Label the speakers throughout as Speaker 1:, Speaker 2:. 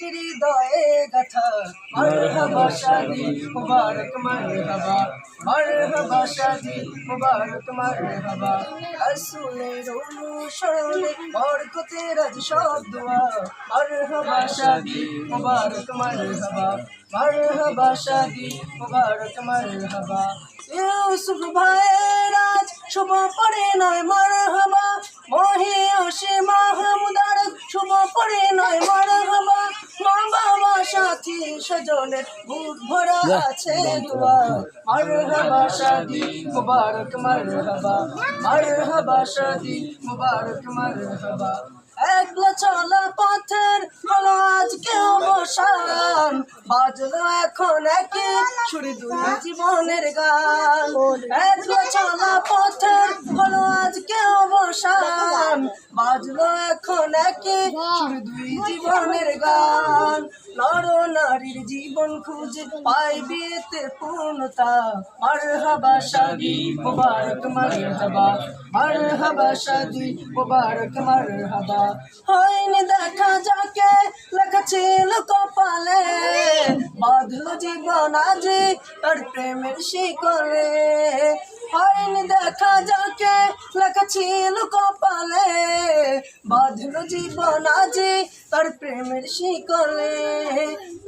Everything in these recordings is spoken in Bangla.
Speaker 1: হৃদয়ে গাথা, মারহাবা শাদি মুবারক, মারহাবা মারহাবা শাদি মুবারক, মারহাবা। রাসূলের অনুসরণে বরকতের আজ সব দোয়া, মারহাবা শাদি মুবারক, মারহাবা মারহাবা শাদি মুবারক, মারহাবা। ইউসুফ ভাইয়ের শুভ পরে নয় মারহাবা, মহি আসে মাহমুদার শুভ পরে স্বজনের বুক ভরা আছে দোয়া মারহাবা শাদি মুবারক মারহাবা। মারহাবা শাদি মুবারক মারহাবা। একলা চলা পথের হলো আজকে অবসান বাজলো এখন একে দুই জীবনের গান। একলা চলা পথের একে দুই জীবনের গান নর নারীর জীবন খুঁজে পাইবে তে পূর্ণতা। মারহাবা শাদি, মুবারক মারহাবা। মারহাবা শাদি, মুবারক মারহাবা। হয়নি দেখা যাকে, লেখা ছিল কপালে। বাঁধলো জীবন আজি তার প্রেমের শিকলে। হয়নি দেখা যাকে, লেখা ছিল কপালে। বাঁধলো জীবন আজি তার প্রেমের শিকলে।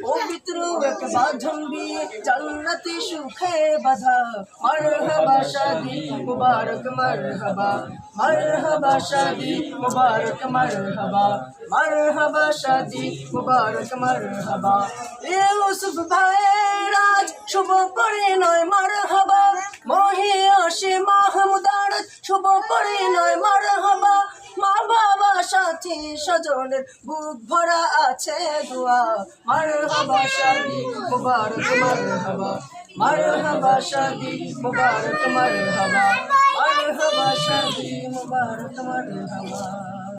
Speaker 1: পবিত্র এক বাঁধন বিয়ে জান্নাতি সুখে বাধা। মারহাবা শাদি মুবারক, মারহাবা। মারহাবা শাদি মুবারক, মারহাবা। মারহাবা শাদি মুবারক, মারহাবা। ইউসুফ ভাইয়ের আজ শুভ করে নয় মারহাবা। মহি আসে মাহমুদার শুভ করে নয় মারহাবা। মা বাবা সাথী স্বজনের বুক ভরা আছে দোয়া। মারহাবা শাদি মুবারক, মারহাবা। মারহাবা শাদি মুবারক, মারহাবা। মারহাবা শাদি মুবারক, মারহাবা।